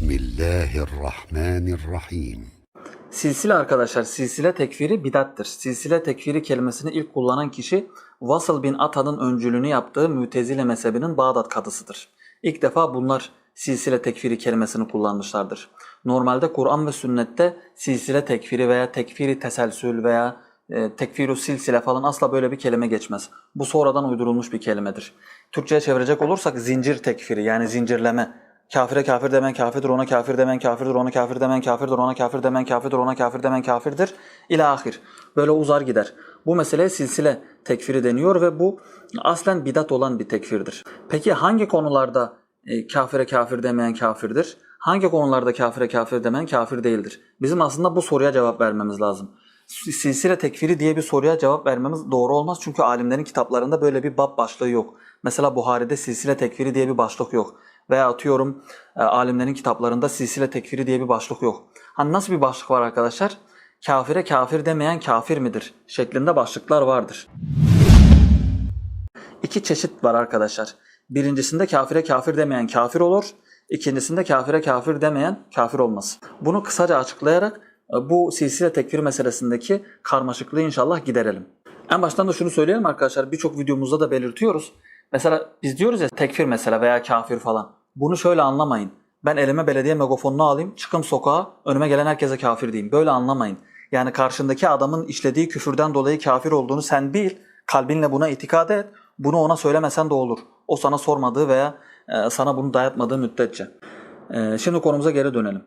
Bismillahirrahmanirrahim. Silsile arkadaşlar, silsile tekfiri bidattir. Silsile tekfiri kelimesini ilk kullanan kişi Vasıl bin Atad'ın öncülüğünü yaptığı Mütezile mezhebinin Bağdat kadısıdır. İlk defa bunlar silsile tekfiri kelimesini kullanmışlardır. Normalde Kur'an ve sünnette silsile tekfiri veya tekfiri teselsül veya e, tekfiru silsile falan asla böyle bir kelime geçmez. Bu sonradan uydurulmuş bir kelimedir. Türkçe'ye çevirecek olursak zincir tekfiri yani zincirleme Kafire kafir demen kafirdir, ona kafir demen kafirdir, ona kafir demen kafirdir, ona kafir demen kafirdir, ona kafir demen kafirdir. İla ahir. Böyle uzar gider. Bu meseleye silsile tekfiri deniyor ve bu aslen bidat olan bir tekfirdir. Peki hangi konularda e, kafire kafir demeyen kafirdir? Hangi konularda kafire kafir demeyen kafir değildir? Bizim aslında bu soruya cevap vermemiz lazım. Silsile tekfiri diye bir soruya cevap vermemiz doğru olmaz çünkü alimlerin kitaplarında böyle bir bab başlığı yok. Mesela Buhari'de silsile tekfiri diye bir başlık yok veya atıyorum e, alimlerin kitaplarında silsile tekfiri diye bir başlık yok. Hani nasıl bir başlık var arkadaşlar? Kafire kafir demeyen kafir midir? şeklinde başlıklar vardır. İki çeşit var arkadaşlar. Birincisinde kafire kafir demeyen kafir olur. İkincisinde kafire kafir demeyen kafir olmaz. Bunu kısaca açıklayarak e, bu silsile tekfir meselesindeki karmaşıklığı inşallah giderelim. En baştan da şunu söyleyelim arkadaşlar. Birçok videomuzda da belirtiyoruz. Mesela biz diyoruz ya tekfir mesela veya kafir falan. Bunu şöyle anlamayın. Ben elime belediye megafonunu alayım, çıkım sokağa, önüme gelen herkese kafir diyeyim. Böyle anlamayın. Yani karşındaki adamın işlediği küfürden dolayı kafir olduğunu sen bil, kalbinle buna itikad et. Bunu ona söylemesen de olur. O sana sormadığı veya e, sana bunu dayatmadığı müddetçe. E, şimdi konumuza geri dönelim.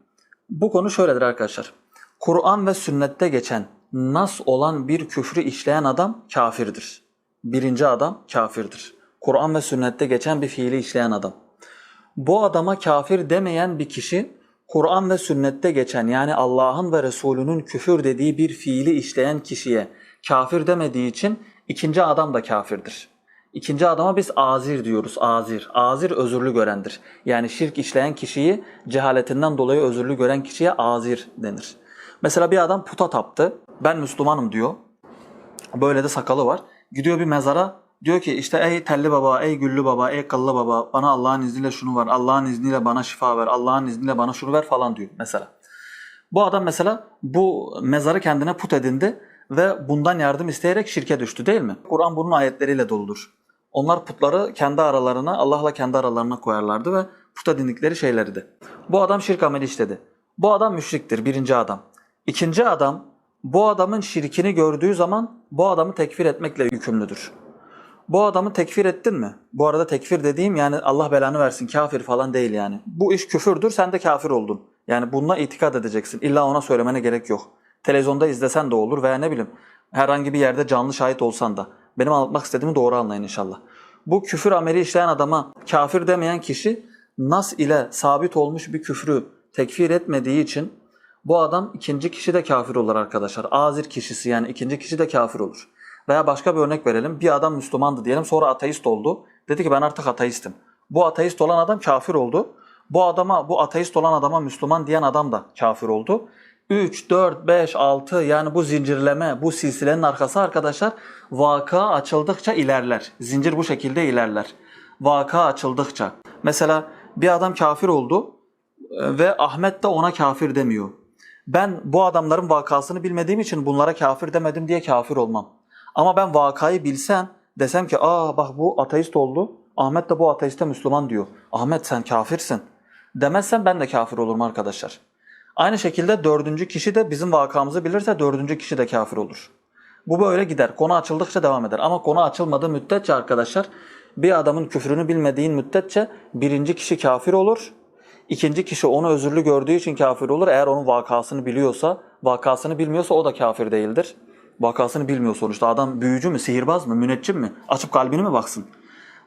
Bu konu şöyledir arkadaşlar. Kur'an ve sünnette geçen nas olan bir küfrü işleyen adam kafirdir. Birinci adam kafirdir. Kur'an ve sünnette geçen bir fiili işleyen adam. Bu adama kafir demeyen bir kişi Kur'an ve sünnette geçen yani Allah'ın ve Resulünün küfür dediği bir fiili işleyen kişiye kafir demediği için ikinci adam da kafirdir. İkinci adama biz azir diyoruz. Azir. Azir özürlü görendir. Yani şirk işleyen kişiyi cehaletinden dolayı özürlü gören kişiye azir denir. Mesela bir adam puta taptı. Ben Müslümanım diyor. Böyle de sakalı var. Gidiyor bir mezara Diyor ki işte ey telli baba, ey güllü baba, ey kıllı baba bana Allah'ın izniyle şunu ver, Allah'ın izniyle bana şifa ver, Allah'ın izniyle bana şunu ver falan diyor mesela. Bu adam mesela bu mezarı kendine put edindi ve bundan yardım isteyerek şirke düştü değil mi? Kur'an bunun ayetleriyle doludur. Onlar putları kendi aralarına, Allah'la kendi aralarına koyarlardı ve put edindikleri şeylerdi. Bu adam şirk ameli işledi. Bu adam müşriktir, birinci adam. İkinci adam, bu adamın şirkini gördüğü zaman bu adamı tekfir etmekle yükümlüdür. Bu adamı tekfir ettin mi? Bu arada tekfir dediğim yani Allah belanı versin kafir falan değil yani. Bu iş küfürdür sen de kafir oldun. Yani bununla itikad edeceksin. İlla ona söylemene gerek yok. Televizyonda izlesen de olur veya ne bileyim herhangi bir yerde canlı şahit olsan da. Benim anlatmak istediğimi doğru anlayın inşallah. Bu küfür ameli işleyen adama kafir demeyen kişi nas ile sabit olmuş bir küfrü tekfir etmediği için bu adam ikinci kişi de kafir olur arkadaşlar. Azir kişisi yani ikinci kişi de kafir olur. Veya başka bir örnek verelim. Bir adam Müslümandı diyelim sonra ateist oldu. Dedi ki ben artık ateistim. Bu ateist olan adam kafir oldu. Bu adama, bu ateist olan adama Müslüman diyen adam da kafir oldu. 3, 4, 5, 6 yani bu zincirleme, bu silsilenin arkası arkadaşlar vaka açıldıkça ilerler. Zincir bu şekilde ilerler. Vaka açıldıkça. Mesela bir adam kafir oldu e, ve Ahmet de ona kafir demiyor. Ben bu adamların vakasını bilmediğim için bunlara kafir demedim diye kafir olmam. Ama ben vakayı bilsem desem ki aa bak bu ateist oldu. Ahmet de bu ateiste Müslüman diyor. Ahmet sen kafirsin. Demezsem ben de kafir olurum arkadaşlar. Aynı şekilde dördüncü kişi de bizim vakamızı bilirse dördüncü kişi de kafir olur. Bu böyle gider. Konu açıldıkça devam eder. Ama konu açılmadığı müddetçe arkadaşlar bir adamın küfrünü bilmediğin müddetçe birinci kişi kafir olur. İkinci kişi onu özürlü gördüğü için kafir olur. Eğer onun vakasını biliyorsa, vakasını bilmiyorsa o da kafir değildir vakasını bilmiyor sonuçta. Adam büyücü mü, sihirbaz mı, müneccim mi? Açıp kalbini mi baksın?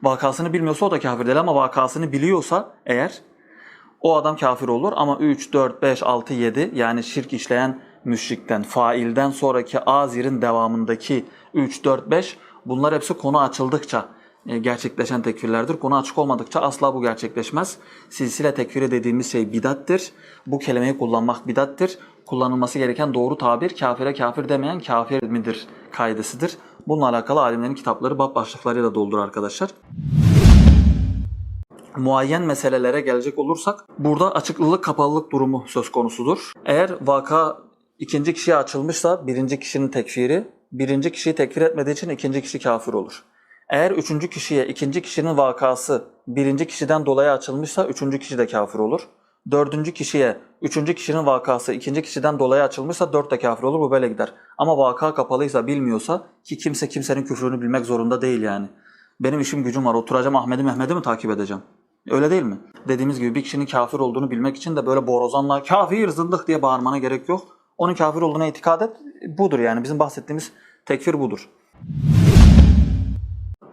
Vakasını bilmiyorsa o da kafir değil ama vakasını biliyorsa eğer o adam kafir olur ama 3, 4, 5, 6, 7 yani şirk işleyen müşrikten, failden sonraki azirin devamındaki 3, 4, 5 bunlar hepsi konu açıldıkça gerçekleşen tekfirlerdir. Konu açık olmadıkça asla bu gerçekleşmez. Silsile tekfiri dediğimiz şey bidattir. Bu kelimeyi kullanmak bidattir. Kullanılması gereken doğru tabir kafire kafir demeyen kafir midir kaidesidir. Bununla alakalı alimlerin kitapları bab başlıklarıyla doldur arkadaşlar. muayyen meselelere gelecek olursak burada açıklılık kapalılık durumu söz konusudur. Eğer vaka ikinci kişiye açılmışsa birinci kişinin tekfiri, birinci kişiyi tekfir etmediği için ikinci kişi kafir olur. Eğer üçüncü kişiye ikinci kişinin vakası birinci kişiden dolayı açılmışsa üçüncü kişi de kafir olur. Dördüncü kişiye üçüncü kişinin vakası ikinci kişiden dolayı açılmışsa dört de kafir olur bu böyle gider. Ama vaka kapalıysa bilmiyorsa ki kimse kimsenin küfrünü bilmek zorunda değil yani. Benim işim gücüm var oturacağım Ahmet'i Mehmet'i mi takip edeceğim? Öyle değil mi? Dediğimiz gibi bir kişinin kafir olduğunu bilmek için de böyle borazanla kafir zındık diye bağırmana gerek yok. Onun kafir olduğuna itikad et. Budur yani bizim bahsettiğimiz tekfir budur.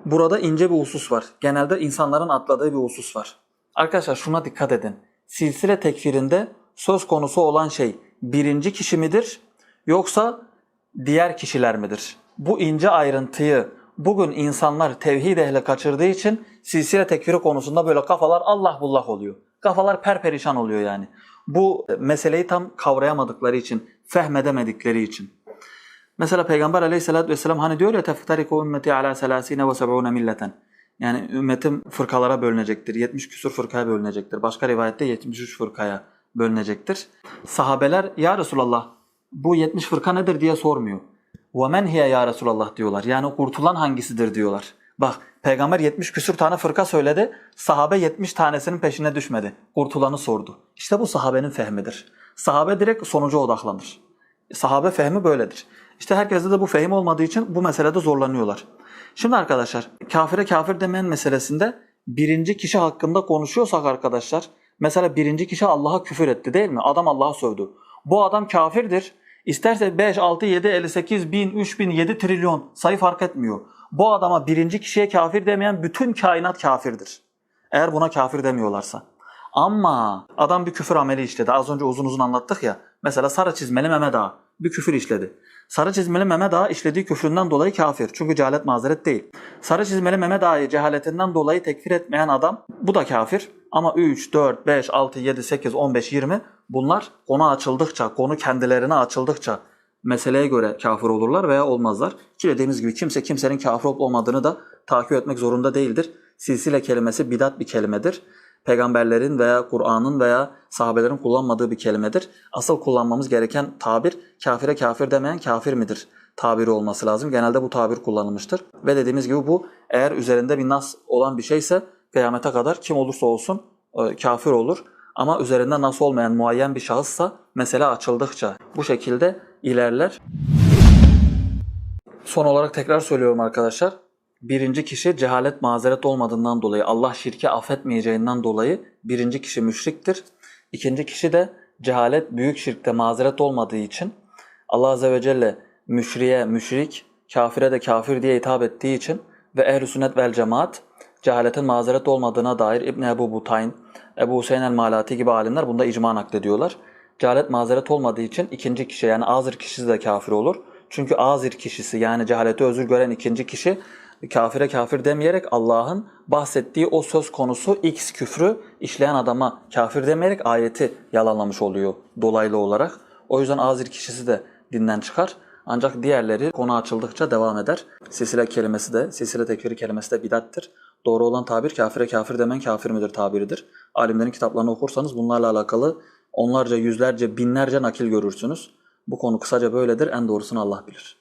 Burada ince bir husus var. Genelde insanların atladığı bir husus var. Arkadaşlar şuna dikkat edin. Silsile tekfirinde söz konusu olan şey birinci kişi midir yoksa diğer kişiler midir? Bu ince ayrıntıyı bugün insanlar tevhid ehle kaçırdığı için silsile tekfiri konusunda böyle kafalar Allah bullah oluyor. Kafalar perperişan oluyor yani. Bu meseleyi tam kavrayamadıkları için, fehmedemedikleri için. Mesela Peygamber aleyhissalatü vesselam hani diyor ya teftariku ümmeti ala selasine ve seb'une milleten. Yani ümmetim fırkalara bölünecektir. 70 küsur fırkaya bölünecektir. Başka rivayette 73 fırkaya bölünecektir. Sahabeler ya Resulallah bu 70 fırka nedir diye sormuyor. وَمَنْ hiye ya Resulallah diyorlar. Yani kurtulan hangisidir diyorlar. Bak peygamber 70 küsur tane fırka söyledi. Sahabe 70 tanesinin peşine düşmedi. Kurtulanı sordu. İşte bu sahabenin fehmidir. Sahabe direkt sonuca odaklanır. Sahabe fehmi böyledir. İşte herkeste de bu fehim olmadığı için bu meselede zorlanıyorlar. Şimdi arkadaşlar kafire kafir demeyen meselesinde birinci kişi hakkında konuşuyorsak arkadaşlar mesela birinci kişi Allah'a küfür etti değil mi? Adam Allah'a sövdü. Bu adam kafirdir. İsterse 5, 6, 7, 58 bin, 3 bin, 7 trilyon sayı fark etmiyor. Bu adama birinci kişiye kafir demeyen bütün kainat kafirdir. Eğer buna kafir demiyorlarsa. Ama adam bir küfür ameli işledi. Az önce uzun uzun anlattık ya. Mesela sarı çizmeli Mehmet Ağa bir küfür işledi. Sarı çizmeli Mehmet Ağa işlediği küfründen dolayı kafir. Çünkü cehalet mazeret değil. Sarı çizmeli Mehmet Ağa'yı cehaletinden dolayı tekfir etmeyen adam bu da kafir. Ama 3, 4, 5, 6, 7, 8, 15, 20 bunlar konu açıldıkça, konu kendilerine açıldıkça meseleye göre kafir olurlar veya olmazlar. Ki dediğimiz gibi kimse kimsenin kafir olup olmadığını da takip etmek zorunda değildir. Silsile kelimesi bidat bir kelimedir. Peygamberlerin veya Kur'an'ın veya sahabelerin kullanmadığı bir kelimedir. Asıl kullanmamız gereken tabir kafire kafir demeyen kafir midir tabiri olması lazım. Genelde bu tabir kullanılmıştır. Ve dediğimiz gibi bu eğer üzerinde bir nas olan bir şeyse kıyamete kadar kim olursa olsun e, kafir olur. Ama üzerinde nas olmayan muayyen bir şahıssa mesele açıldıkça bu şekilde ilerler. Son olarak tekrar söylüyorum arkadaşlar. Birinci kişi cehalet mazeret olmadığından dolayı Allah şirki affetmeyeceğinden dolayı birinci kişi müşriktir. İkinci kişi de cehalet büyük şirkte mazeret olmadığı için Allah Azze ve Celle müşriye müşrik, kafire de kafir diye hitap ettiği için ve ehl-i sünnet vel cemaat cehaletin mazeret olmadığına dair İbn Ebu Butayn, Ebu Hüseyin el-Malati gibi alimler bunda icma naklediyorlar. Cehalet mazeret olmadığı için ikinci kişi yani azir kişisi de kafir olur. Çünkü azir kişisi yani cehaleti özür gören ikinci kişi kafire kafir demeyerek Allah'ın bahsettiği o söz konusu X küfrü işleyen adama kafir demeyerek ayeti yalanlamış oluyor dolaylı olarak. O yüzden azir kişisi de dinden çıkar. Ancak diğerleri konu açıldıkça devam eder. Silsile kelimesi de, silsile tekfiri kelimesi de bidattir. Doğru olan tabir kafire kafir demen kafir midir tabiridir. Alimlerin kitaplarını okursanız bunlarla alakalı onlarca, yüzlerce, binlerce nakil görürsünüz. Bu konu kısaca böyledir. En doğrusunu Allah bilir.